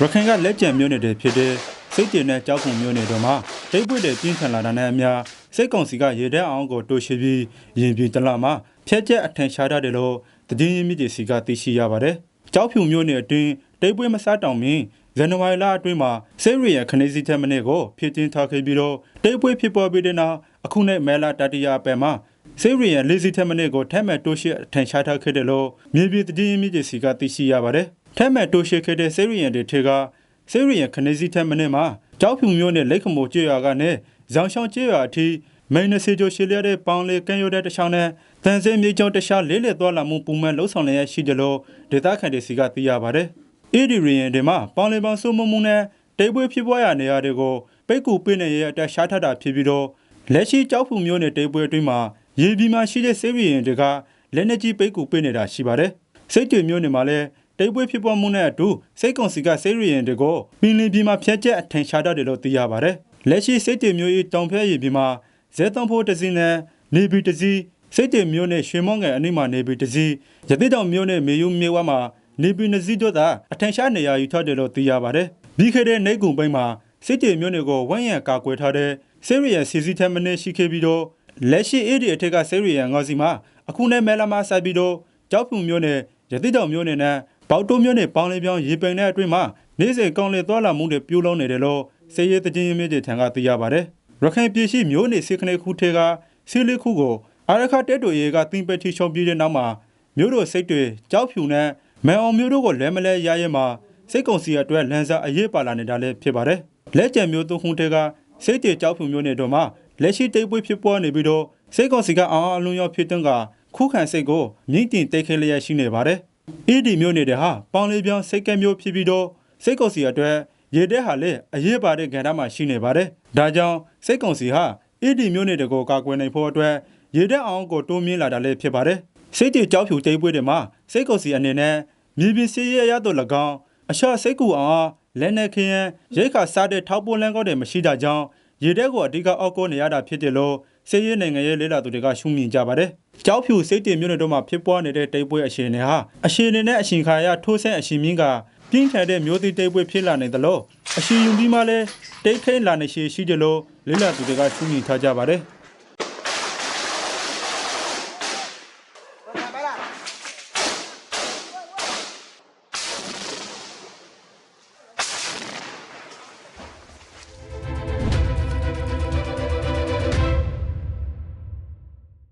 ရခိုင်ကလက်ကျန်မျိုးနယ်တွေဖြစ်တဲ့စိတ်ကျင်တဲ့ကြောက်ခုံမျိုးနယ်တို့မှာတိတ်ပွေတွေပြင်းထန်လာတာနဲ့အမျှစိတ်ကောင်စီကရေတဲ့အောင်ကိုတိုးရှိပြီးရင်ပြတလာမှာဖျက်ချက်အထင်ရှားတတ်တယ်လို့တည်င်းရင်းမြစ်တွေစီကသိရှိရပါတယ်။ကြောက်ဖြူမျိုးနယ်အတွင်းတိတ်ပွေမစားတောင်မင်းဇန်နဝါရီလအတွင်းမှာဆေးရီယခနေစီတက်မနစ်ကိုဖြစ်တင်ထားခဲ့ပြီးတော့တိတ်ပွေဖြစ်ပေါ်ပြီးတဲ့နောက်အခုနဲ့မဲလာတတိယပဲမှာဆေးရီယလေးစီတက်မနစ်ကိုထက်မဲ့တိုးရှိအထင်ရှားထားခဲ့တယ်လို့မြေပြည်တည်င်းရင်းမြစ်တွေစီကသိရှိရပါတယ်။ထက်မဲ့တိုးရှိခဲ့တဲ့ဆေးရီယတွေထေကဆေးရီယခနေစီတက်မနစ်မှာကြောက်ဖြူမျိုးနဲ့လက်ခမိုကျွေရွာကနေဇောင်ရှောင်းကျွေရွာအထိမိန်နစီချိုရှီလျတဲ့ပေါင်လေးကန်းရိုတဲ့တချောင်းနဲ့တန်စင်းမြေကျောင်းတခြားလေးလေသွားလာမှုပုံမှန်လှုပ်ဆောင်လျက်ရှိတယ်လို့ဒေသခံတွေစီကသိရပါတယ်။အေဒီရီယန်တွေမှာပေါင်လေးပေါင်စုံမမှုနဲ့တိတ်ပွေးဖြစ်ပွားရနေရတွေကိုပိတ်ကူပေးနေရတဲ့အတက်ရှားထတာဖြစ်ပြီးတော့လက်ရှိကြောက်ဖြူမျိုးနဲ့တိတ်ပွေးအတွင်းမှာရေပြည်မှာရှိတဲ့ဆေးရီယန်တွေကလက်နက်ကြီးပိတ်ကူပေးနေတာရှိပါတယ်။စိတ်တွေမျိုးတွေမှာလည်း တိတ်ပွေးဖြစ်ပေါ်မှုနဲ့အတူစိတ်ကုံစီကဆေးရီယန်တွေကိုပင်လင်ပြည်မှာဖျက်ချက်အထင်ရှားတတ်တယ်လို့သိရပါတယ်။လက်ရှိစိတ်တွေမျိုးဤတောင်ဖျက်ရည်ပြည်မှာဇဲသွန်ဖို့တစင်းနဲ့နေပြည်တစည်းစိတ်တွေမျိုးနဲ့ရွှေမောင်းငယ်အနိမနေပြည်တစည်းရတိတောင်မျိုးနဲ့မေယုမြေဝါမှာနေပြည်နစည်းတို့သာအထင်ရှားနေရာယူထားတယ်လို့သိရပါတယ်။ပြီးခဲ့တဲ့နေကုံပိုင်းမှာစိတ်တွေမျိုးတွေကိုဝိုင်းရံကာကွယ်ထားတဲ့ဆေးရီယန်စီစီထက်မနစ်ရှိခဲ့ပြီးတော့လက်ရှိအေဒီအထက်ကဆေးရီယန်ငေါစီမှာအခုနဲ့မဲလာမဆက်ပြီးတော့ကြောက်ဖြူမျိုးနဲ့ရတိတောင်မျိုးနဲ့ ပေါတိုးမျိုးနဲ့ပေါင်းလေးပြောင်းရေပိန်တဲ့အတွင်းမှာနေ့စဉ်ကောင်းလေသွားလာမှုတွေပြိုးလုံးနေတယ်လို့စေရေးတခြင်းရင်းမြစ်တွေထံကသိရပါတယ်။ရခိုင်ပြည်ရှိမျိုးနေစေခနေခုထဲကစီလေးခုကိုအာရခတဲတိုရေကတင်ပတိချုံပြတဲ့နောက်မှာမျိုးတို့စိတ်တွေကြောက်ဖြူနဲ့မဲအောင်မျိုးတို့ကိုလဲမလဲရရဲမှာစိတ်ကုံစီအတွက်လန်စာအရေးပါလာနေတာလည်းဖြစ်ပါတယ်။လက်ကျန်မျိုးသုံးခုထဲကစိတ်တွေကြောက်ဖြူမျိုးနေတော့မှလက်ရှိတိတ်ပွေးဖြစ်ပေါ်နေပြီးတော့စိတ်ကုံစီကအောင်အလုံးရောက်ဖြစ်တဲ့ကခုခံစိတ်ကိုမြင့်တင်တိတ်ခဲလျက်ရှိနေပါတယ်။ အေဒီမျိုးနေတဲ့ဟာပေါင်လေးပြောင်းစိတ်ကဲမျိုးဖြစ်ပြီးတော့စိတ်ကုံစီအတွက်ရေတဲ့ဟာလည်းအရေးပါတဲ့ကဏ္ဍမှာရှိနေပါတယ်။ဒါကြောင့်စိတ်ကုံစီဟာအေဒီမျိုးနေတဲ့ကိုကာကွယ်နိုင်ဖို့အတွက်ရေတဲ့အောင်ကိုတိုးမြင့်လာတာလည်းဖြစ်ပါတယ်။စိတ်တီကြောက်ဖြူတိတ်ပွေးတွေမှာစိတ်ကုံစီအနေနဲ့မြေပြင်စီရရတော့၎င်းအရှာစိတ်ကူအောင်လက်နဲ့ခရင်ရိတ်ခါစားတဲ့ထောက်ပိုးလန်းကောက်တွေမရှိတာကြောင့် ရေတဲ့ကိုအဓိကအောက်ကိုနေရတာဖြစ်တယ်လို့စေရေးနိုင်ငံရဲ့လေးလာသူတွေကရှုမြင်ကြပါတယ်။ကြောက်ဖြူစိတ်တင်မြို့နယ်တို့မှာဖြစ်ပွားနေတဲ့တိတ်ပွဲအရှင်တွေဟာအရှင်တွေနဲ့အရှင်ခါရထိုးဆဲအရှင်မြင့်ကပြင်းထန်တဲ့မျိုးသီးတိတ်ပွဲဖြစ်လာနေတယ်လို့အရှင်ယူပြီးမှလည်းတိတ်ခိန်လာနေရှိရှိတယ်လို့လေးလာသူတွေကရှုမြင်ထားကြပါတယ်။